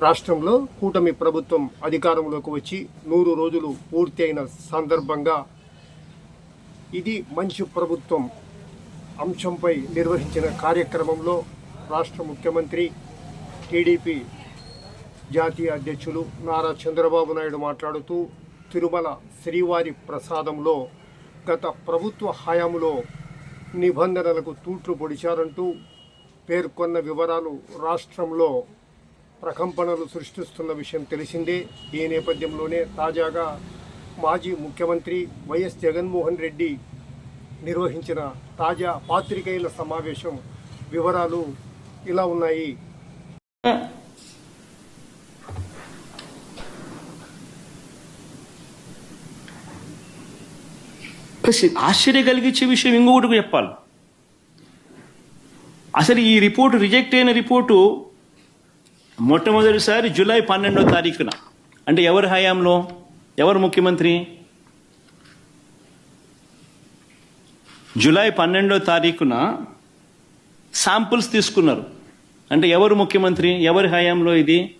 రాష్ట్రంలో కూటమి ప్రభుత్వం అధికారంలోకి వచ్చి నూరు రోజులు పూర్తి అయిన సందర్భంగా ఇది మంచి ప్రభుత్వం అంశంపై నిర్వహించిన కార్యక్రమంలో రాష్ట్ర ముఖ్యమంత్రి టీడీపీ జాతీయ అధ్యక్షులు నారా చంద్రబాబు నాయుడు మాట్లాడుతూ తిరుమల శ్రీవారి ప్రసాదంలో గత ప్రభుత్వ హయాంలో నిబంధనలకు తూట్లు పొడిచారంటూ పేర్కొన్న వివరాలు రాష్ట్రంలో ప్రకంపనలు సృష్టిస్తున్న విషయం తెలిసిందే. ఈ నేపథ్యంలోనే తాజాగా మాజీ ముఖ్యమంత్రి వైఎస్ జగన్మోహన్ రెడ్డి నిర్వహించిన తాజా పాత్రికేయుల సమావేశం వివరాలు ఇలా ఉన్నాయి. ఆశ్చర్య కలిగించే విషయం ఇంకొకటి చెప్పాలి. అసలు ఈ రిపోర్టు రిజెక్ట్ అయిన రిపోర్టు మొట్టమొదటిసారి జూలై పన్నెండో తారీఖున. అంటే ఎవరి హయాంలో? ఎవరు ముఖ్యమంత్రి? జూలై పన్నెండో తారీఖున శాంపుల్స్ తీసుకున్నారు. అంటే ఎవరు ముఖ్యమంత్రి? ఎవరి హయాంలో ఇది?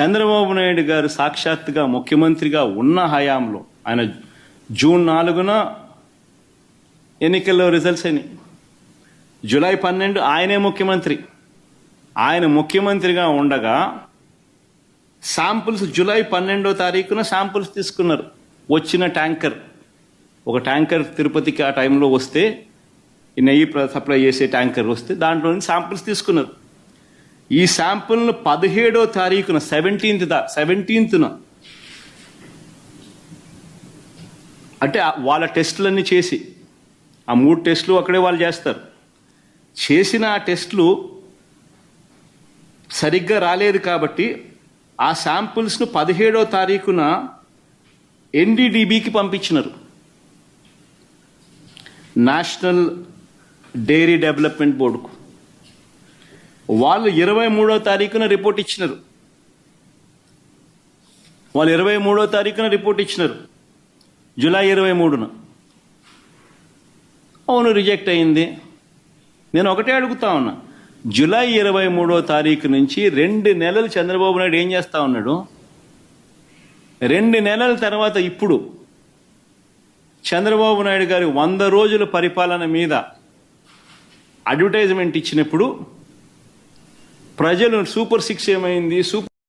చంద్రబాబు నాయుడు గారు సాక్షాత్తుగా ముఖ్యమంత్రిగా ఉన్న హయాంలో. ఆయన జూన్ నాలుగున ఎన్నికల్లో రిజల్ట్స్ అయినాయి. జూలై పన్నెండు ఆయనే ముఖ్యమంత్రి. ఆయన ముఖ్యమంత్రిగా ఉండగా శాంపుల్స్ జూలై పన్నెండో తారీఖున శాంపుల్స్ తీసుకున్నారు. వచ్చిన ట్యాంకర్. ఒక ట్యాంకర్ తిరుపతికి ఆ టైంలో వస్తే ఈ నెయ్యి సప్లై చేసే ట్యాంకర్ వస్తే దాంట్లో నుంచి శాంపుల్స్ తీసుకున్నారు. ఈ శాంపుల్ను పదిహేడో తారీఖున సెవెంటీన్త్ దా సెవెంటీన్త్న అంటే వాళ్ళ టెస్టులన్నీ చేసి ఆ మూడు టెస్టులు అక్కడే వాళ్ళు చేస్తారు. చేసిన ఆ టెస్టులు సరిగ్గా రాలేదు కాబట్టి ఆ శాంపుల్స్ను పదిహేడో తారీఖున ఎన్డీడీబీకి పంపించినారు. నేషనల్ డైరీ డెవలప్మెంట్ బోర్డుకు. వాళ్ళు ఇరవై మూడో తారీఖున రిపోర్ట్ ఇచ్చినారు. వాళ్ళు ఇరవై మూడో తారీఖున రిపోర్ట్ ఇచ్చినారు. జూలై ఇరవై మూడున. అవును రిజెక్ట్ అయింది. నేను ఒకటే అడుగుతా ఉన్నా. జూలై ఇరవై మూడో తారీఖు నుంచి రెండు నెలలు చంద్రబాబు నాయుడు ఏం చేస్తా ఉన్నాడు? రెండు నెలల తర్వాత ఇప్పుడు చంద్రబాబు నాయుడు గారి వంద రోజుల పరిపాలన మీద అడ్వర్టైజ్మెంట్ ఇచ్చినప్పుడు ప్రజలు సూపర్ సిక్స్ ఏమైంది? సూపర్